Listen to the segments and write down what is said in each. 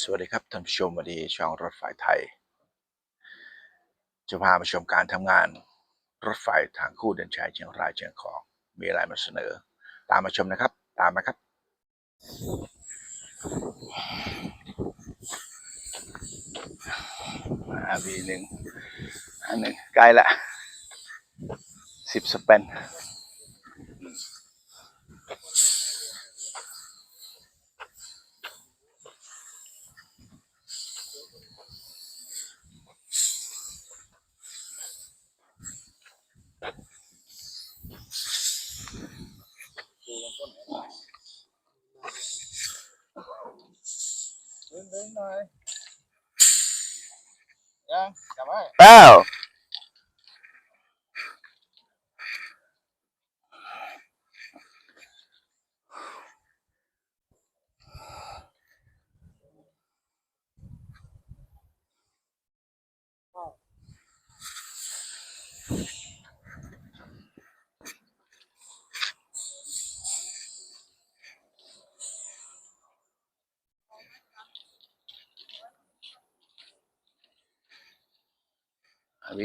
สวัสดีครับท่านผู้ชมวันนี้ช่องรถไฟไทย จะพามาชมการทำงานรถไฟทางคู่เดินชายเชียงรายเชียงของ มีอะไรมาเสนอ ตามมาชมนะครับ ตามมาครับอาวีหนึ่งอันหนึ่งใกล้ละสิบสเปน เดินเดิน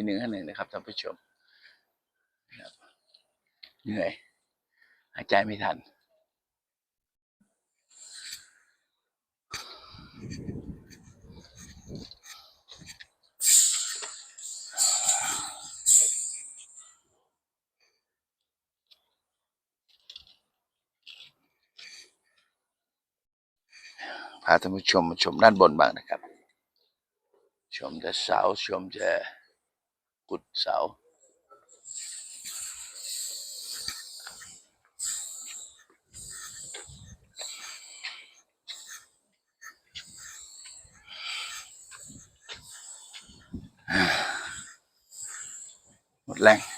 หน่อยยังจับไว้เอ้าอาวีหนึ่งให้หนึ่งนะครับท่านผู้ชมเหนื่อยหายใจไม่ทัน พาท่านผู้ชมมาชมด้านบนบ้างนะครับ ชมแต่เสาชมแต่ กุดเสาหมดแรง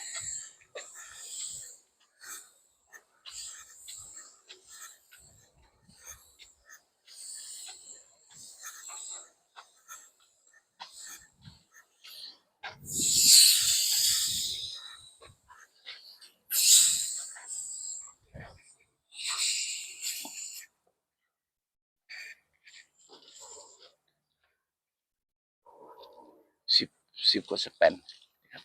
สิบกว่าสเปนนะครับ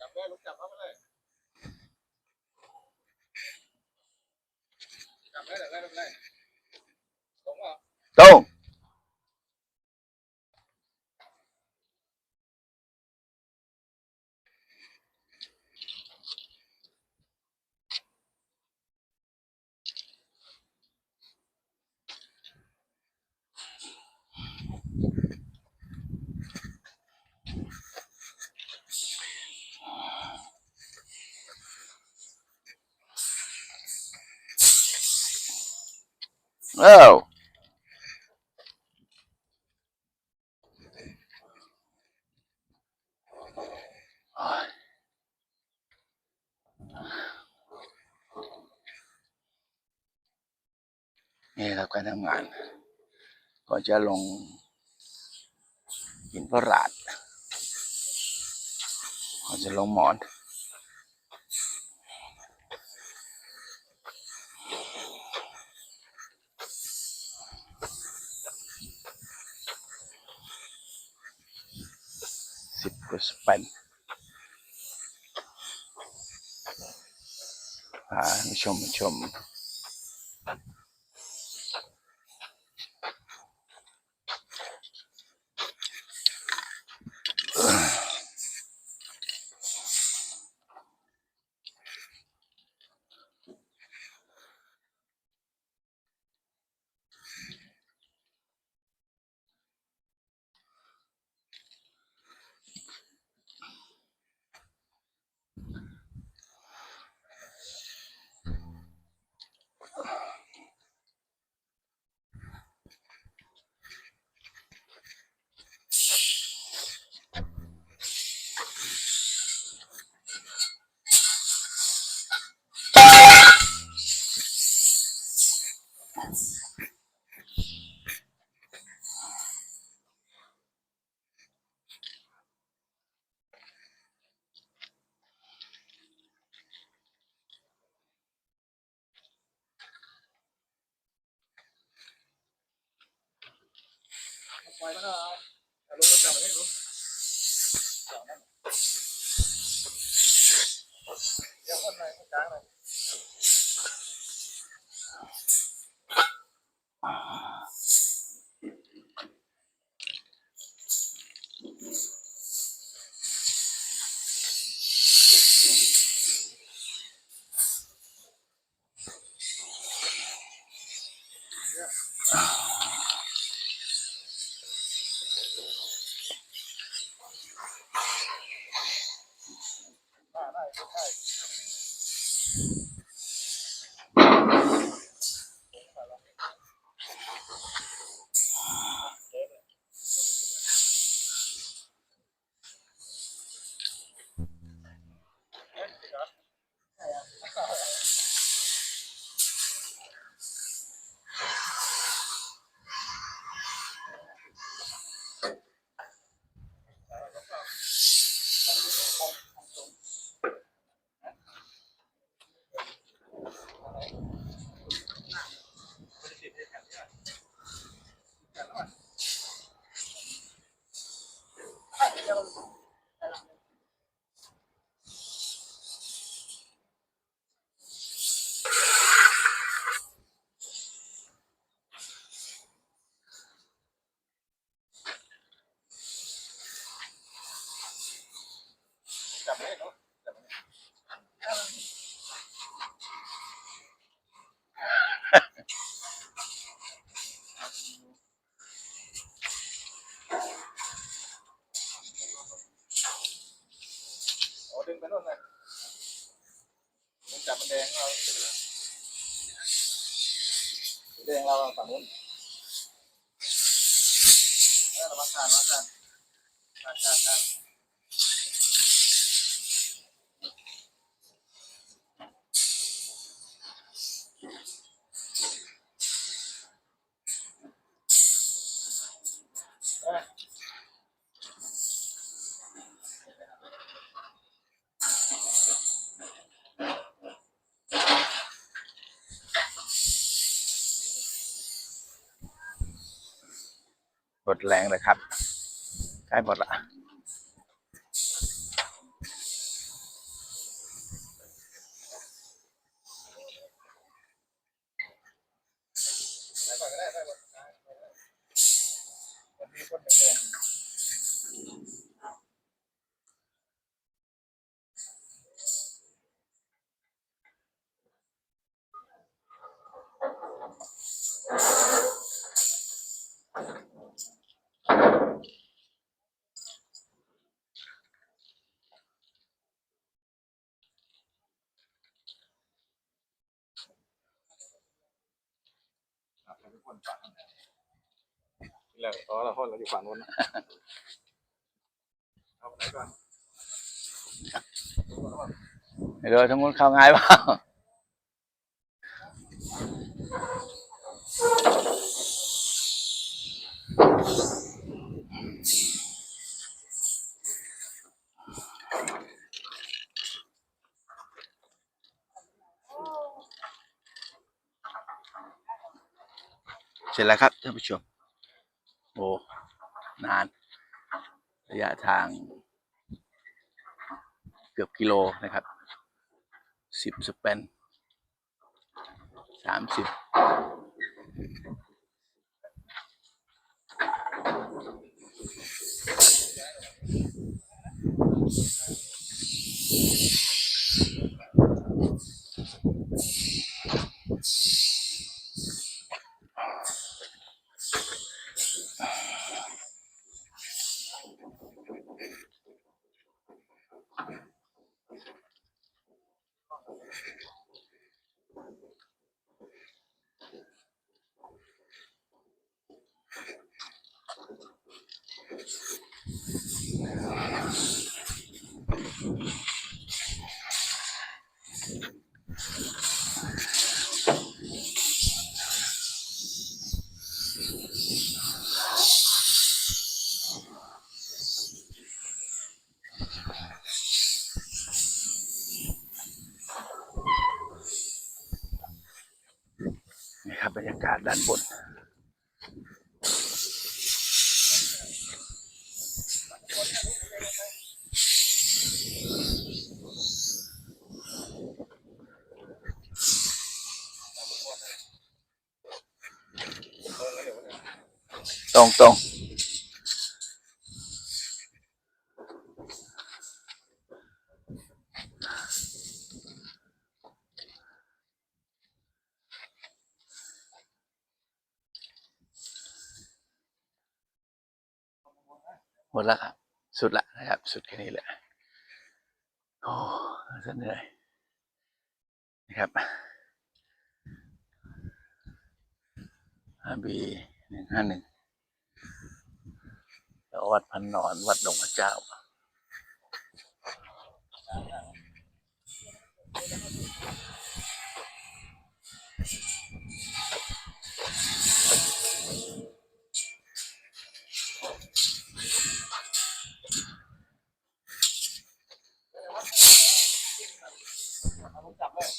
จับได้ลูกจับเข้ามาเลยจับได้จับได้จับได้ตรงอะ ตรง เอ้าโอ้ยนี่ครับการทำงาน ก็จะลงหินประหลาดก็จะลงหมอน สิบกว่า ปล่อยมันเอาเอาลงมาจับมันให้รู้เดี๋ยวคนไหนคนกลางเลย จับมันให้รู้จับมันให้โอ้ดึงไปนู่นเลยมึงจับมันแดงเราแดงเราฝั่งนู้นเออระวังการระวังการการการการ หม ดแรงเลยครับใกล้หมดละ ได้ก่อนก็ได้ได้ก่อนได้ได้ได้มันมีคนแดงๆ อะเราเป็น คนฝั่งแล้วอ๋อเราห้องเราอยู่ฝั่งนู้นนะเอาไหนก่อนไม่รู้ทั้งหมดเข้าง่ายเปล่า ร็จแล้วครับท่านผู้ชม โอ้ นาน ระยะทาง เกือบกิโลนะครับสิบสเปนสามสิบ ครับบรรยากาศด้านบน ตรงตรง หนึ่งห้าหนึ่งแล้ววัดพันนอนวัดหลวงพระเจ้า เอาผมจับเลย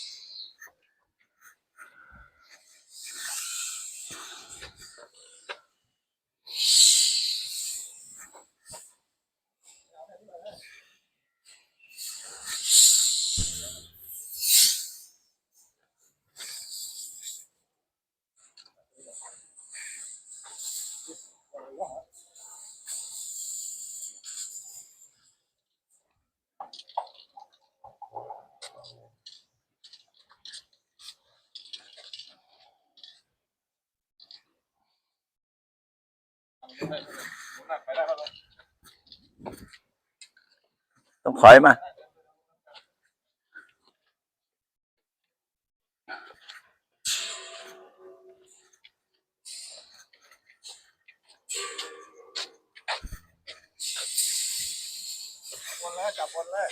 ไปได้ครับ ต้องถอยมา บนแล้วจับบนเลย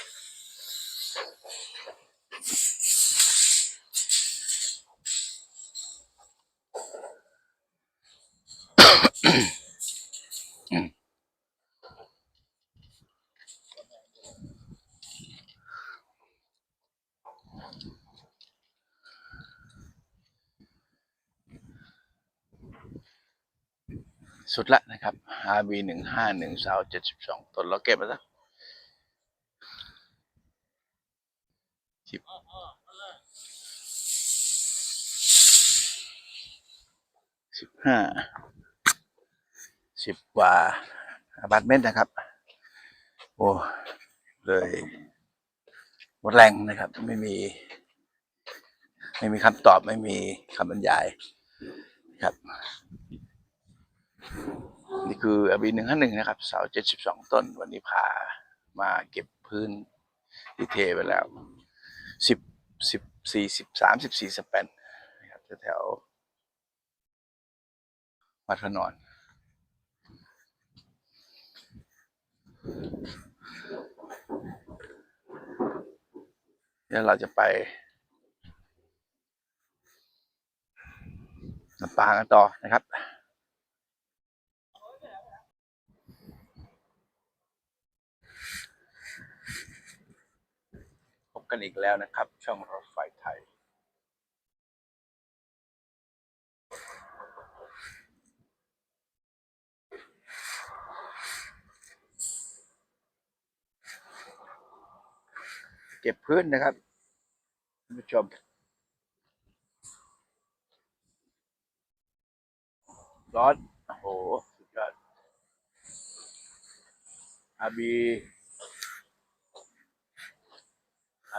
สุดละนะครับ RB หนึ่งห้าหนึ่งสาวเจ็ดสิบสองต้นเราเก็บมาสักสิบสิบห้าสิบกว่าอพาร์ตเมนต์นะครับ โอ้เลยหมดแรงนะครับ ไม่มี ไม่มีคำตอบไม่มีคำบรรยายครับ นี่คืออบีหนึ่งห้าหนึ่งนะครับ เสาเจ็ดสิบสองต้น วันนี้พามาเก็บพื้นที่เทไปแล้วสิบสิบสี่สิบสามสิบสี่สแปนนะครับแถววัดพระนอนเดี๋ยวเราจะไปลำปางกันต่อนะครับ พบกันอีก แล้วนะครับ ช่องรถไฟไทย เก็บพื้นนะครับท่านผู้ชม ร้อน โอ้โห สุดยอดอาบี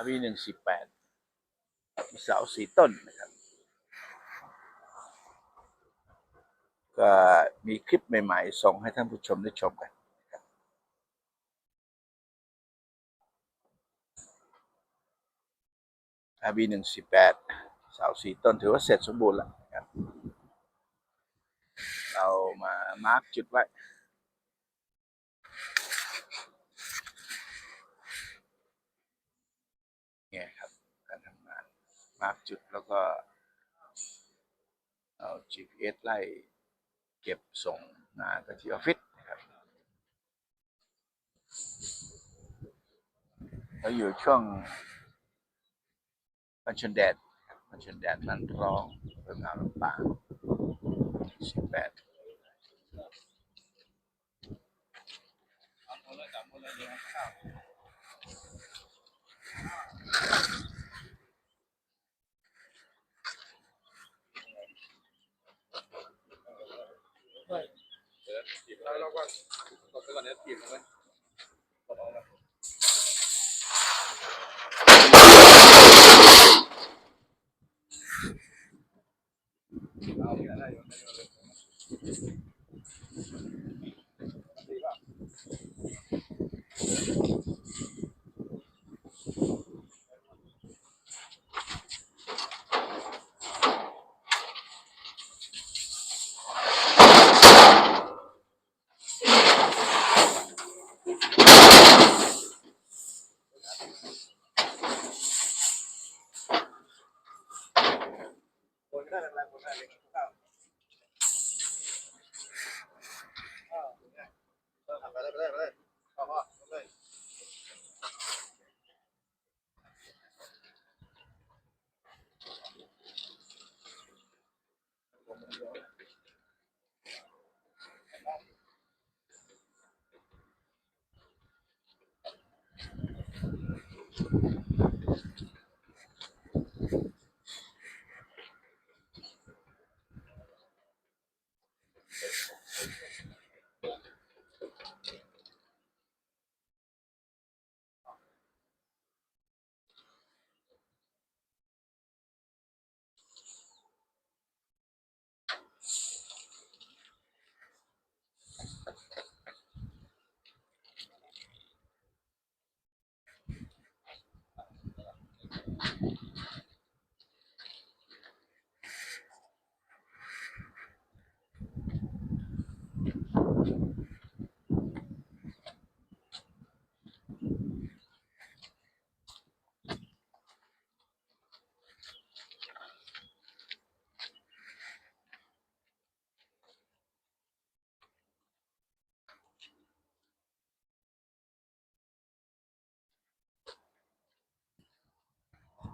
อาบีหนึ่งสิบแปดมีเสาสี่ต้นนะครับ ก็มีคลิปใหม่ๆ ส่งให้ท่านผู้ชมได้ชมกันอาบีหนึ่งสิบแปดเสาสี่ต้นถือว่าเสร็จสมบูรณ์แล้วนะครับ เรามามาร์กจุดไว้ เนี่ยครับ การทำงาน มาร์กจุดแล้วก็ เอา GPS ไล่เก็บส่งงานไปที่ออฟฟิศนะครับเราอยู่ช่วงบันชนแดดครับบันชนแดดนันร้องเพิ่งเอาลำปางสิบแปดเเราเราก่อนกดไปก่อนเดี๋ยวถีบลงไปกด 我在这个。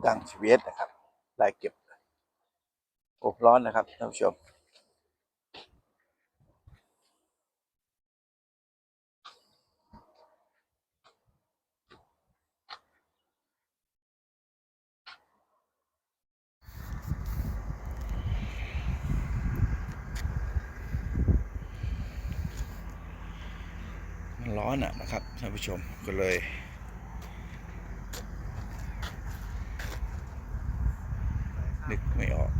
ตั้งชีวิตนะครับไล่เก็บอบร้อนนะครับท่านผู้ชมมันร้อนอะนะครับท่านผู้ชมก็เลย นึกไม่ออก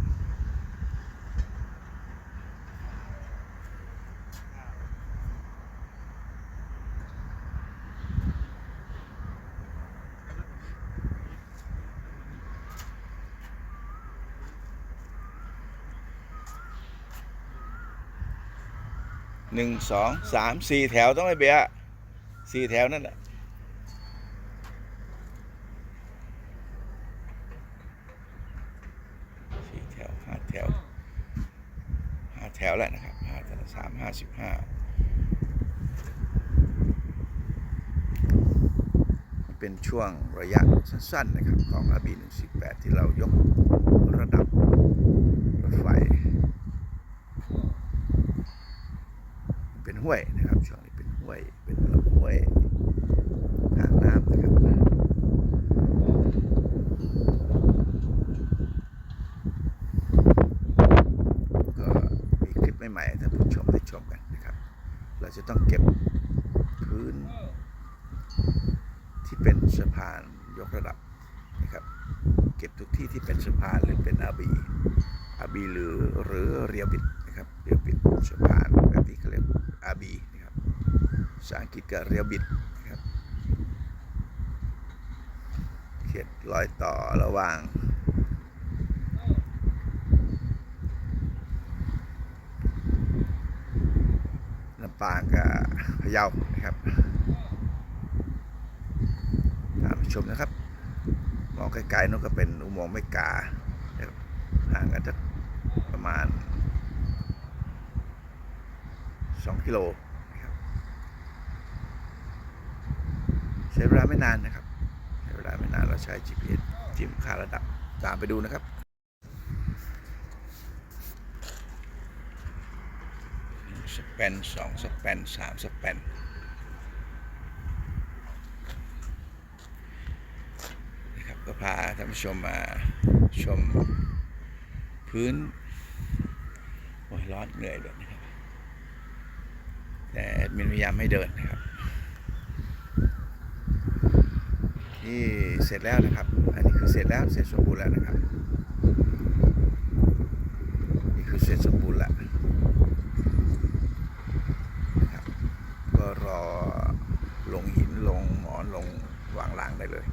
หนึ่งสองสามสี่แถวต้องไอ้เบียสี่แถวนั่นแหละสี่แถวห้าแถวห้าแถวแล้วนะครับห้าแถวสามห้าสิบห้าเป็นช่วงระยะสั้นๆนะครับ ของอาบีหนึ่งสิบแปดที่เรายกระดับรถไฟ เป็นห้วยนะครับช่วงนี้เป็นห้วยเป็นลำห้วยทางน้ำนะครับก็มีคลิปใหม่ๆให้ท่านผู้ชมได้ชมกันนะครับ เราจะต้องเก็บพื้น ที่เป็นสะพานยกระดับนะครับ เก็บทุกที่ที่เป็นสะพานหรือเป็นอาบีอาบีหรือหรือเรียวบิดนะครับเรียวบิดสะพานแบบนี้เขาเรียกอาบีนะครับภาอังกฤษก็เรียวบิดครับ เขตรอยต่อระหว่าง ลำปางกับพะเยานะครับ ตามชมนะครับ มองไกลๆนั่นก็เป็นอุโมงค์ไม่กาห่างกันจะประมาณ 2 กิโลนะครับ ใช้เวลาไม่นานนะครับ ใช้เวลาไม่นานเราใช้ GPS จิ้มค่าระดับตามไปดูนะครับสแปนสองสแปนสามสแปนนะครับก็พาท่านผู้ชมมาชมพื้นโอ้ยร้อนเหนื่อยเลยนะครับ แต่มินพยายามไม่เดินนะครับ ที่เสร็จแล้วนะครับ อันนี้คือเสร็จแล้วเสร็จสมบูรณ์แล้วนะครับ นี่คือเสร็จสมบูรณ์แล้วนะครับ ก็รอลงหินลงหมอนลงวางรางได้เลย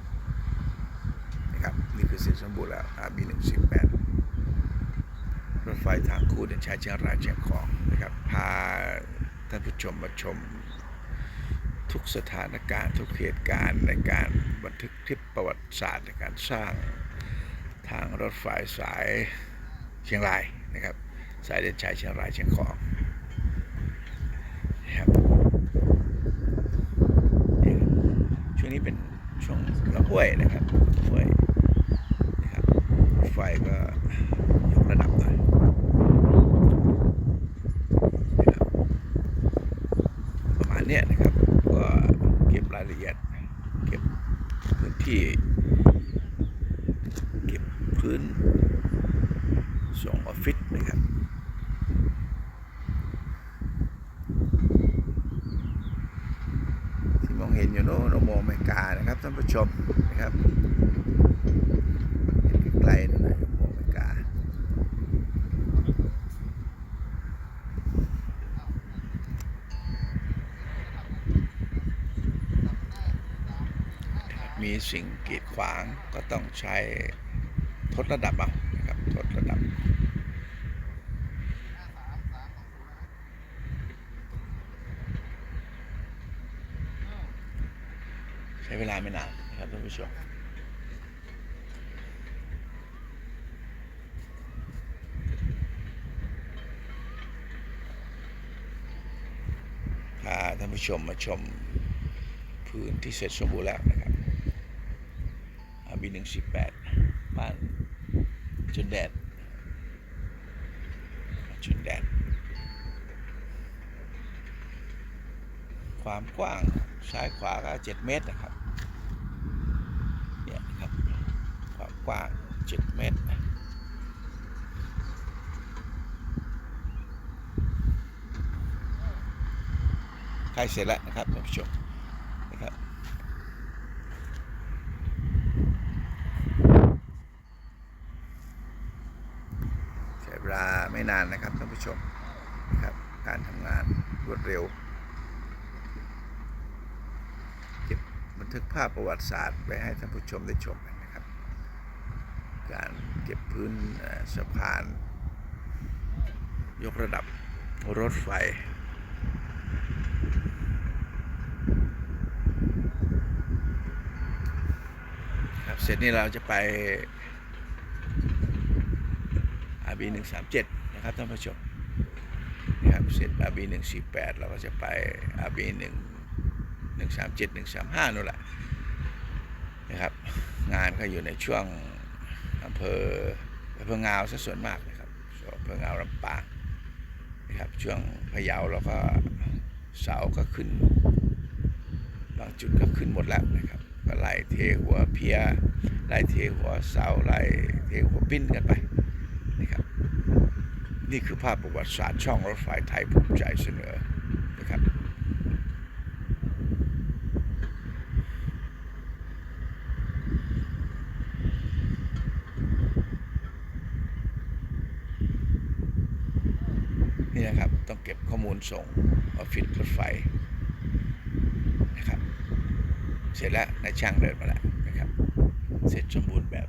นะครับนี่คือเสร็จสมบูรณ์แล้ว RB 1 8รถไฟทางคู่เดินชายเชียงรายเชียงของนะครับพาท่านผู้ชมมาชม กสถานการณ์ทุกเหตุการณ์ในการบันทึกคลิปประวัติศาสตร์ในการสร้างทางรถไฟสายเชียงรายนะครับ สายเดินชายเชียงรายเชียงของนะครับช่วงนี้เป็นช่วงลำห้วยนะครับห้วยนะครับรถไฟก็ยกระดับหน่อยประมาณเนี้ยนะครับ ละเอียด เก็บพื้นที่ เก็บพื้นส่งออฟฟิศนะครับ ที่มองเห็นอยู่โน้นโอโมอเมริกานะครับท่านผู้ชมนะครับเห็นไกลๆนั่นนะโอโมอเมริกา มีสิ่งกีดขวางก็ต้องใช้ทดระดับเอานะครับทดระดับ ใช้เวลาไม่นานนะครับท่านผู้ชมพาท่านผู้ชมมาชมพื้นที่เสร็จสมบูรณ์แล้วนะครับ บีหนึ่งสิบแปดบ้านชนแดนชนแดนความกว้างซ้ายขวาก็เจ็ดเมตรนะครับ เนี่ยครับ ความกว้างเจ็ดเมตรใกล้เสร็จแล้วนะครับท่านผู้ชมนะครับ ใช้เวลาไม่นานนะครับท่านผู้ ชมนะครับการทำงานรวดเร็วเก็บบันทึกภาพประวัติศาสตร์ไว้ให้ท่านผู้ชมได้ชมกันนะครับ การเก็บพื้นสะพาน ยกระดับรถไฟครับเสร็จนี่เราจะไป RB 1 3 7นะครับท่านผู้ชม นะครับเสร็จ RB 1 4 8เราก็จะไป RB 1 1 3 7 1 3 5นู่นแหละนะครับงานก็อยู่ในช่วงอำเภออำเภองาวซะส่วนมากนะครับอำเภองาวลำปางนะครับช่วงพะเยาเราก็เสาก็ขึ้น บางจุดก็ขึ้นหมดแล้วนะครับก็ไล่เทหัวเพียไล่เทหัวเสาไล่เทหัวปิ้นกันไป นี่คือภาพประวัติศาสตร์ช่องรถไฟไทยภูมิใจเสนอนะครับ นี่นะครับ ต้องเก็บข้อมูลส่งออฟฟิศรถไฟนะครับ เสร็จแล้วนายช่างเดินมาแล้วนะครับ เสร็จสมบูรณ์แบบ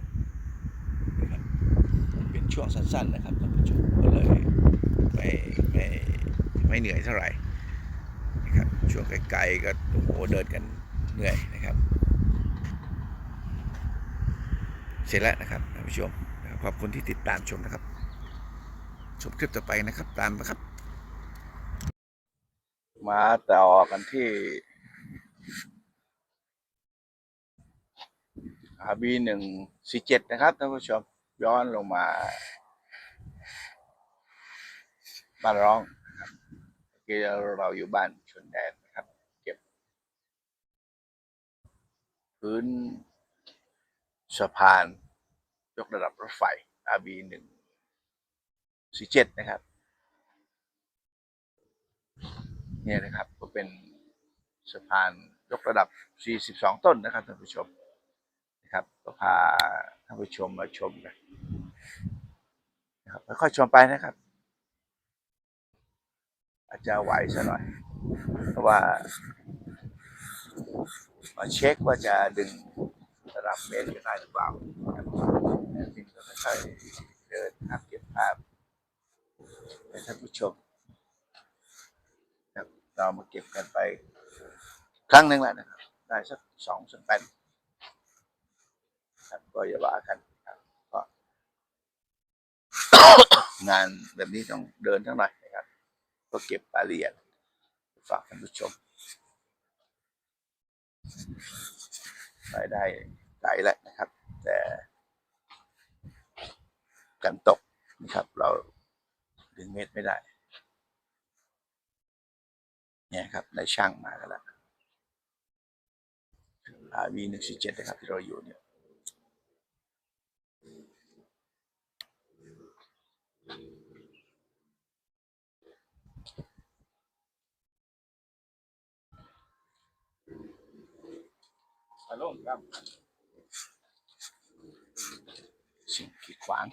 เป็นช่วงสั้นๆนะครับท่านผู้ชมก็เลยไม่ไม่ไม่เหนื่อยเท่าไหร่นะครับช่วงไกลๆก็โอ้โหเดินกันเหนื่อยนะครับ เสร็จแล้วนะครับท่านผู้ชมขอบคุณที่ติดตามชมนะครับชมคลิปต่อไปนะครับตามนะครับ มาต่อกันที่ RB หนึ่งสี่เจ็ดนะครับท่านผู้ชม ย้อนลงมาบ้านร้องนะครับกี้เราอยู่บ้านชนแดนนะครับเก็บพื้นสะพาน ยกระดับรถไฟ RB หนึ่งสี่เจ็ดนะครับ เนี่ยนะครับก็เป็นสะพานยกระดับ 42 ต้นนะครับท่านผู้ชมนะครับก็พา ท่านผู้ชมมาชมกันนะครับค่อยชมไปนะครับ อาจจะไหวซะหน่อยเพราะว่า มาเช็คว่าจะดึงระดับเมตรได้หรือเปล่านะครับจึงก็ค่อยๆเดินภาพเก็บภาพให้ท่านผู้ชมเรามาเก็บกันไป ครั้งหนึ่งแล้วนะครับ ได้สักสองสามแผ่น ครับก็อย่าว่ากันครับก็งานแบบนี้ต้องเดินทั้งหน่อยนะครับ ก็เก็บรายละเอียดฝากท่านผู้ชมรายได้ไหลแหละนะครับ แต่กันตกนะครับ เราดึงเม็ดไม่ได้ เนี่ยครับในช่างมากันแล้วอาวีหนึ่งสี่เจ็ดนะครับที่เราอยู่เนี่ย ฮัลโหลครับสิ่งกีดขวาง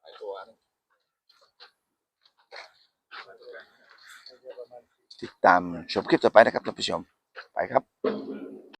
ไอตัวติดตามชมคลิปต่อไปนะครับท่านผู้ชม ไปครับ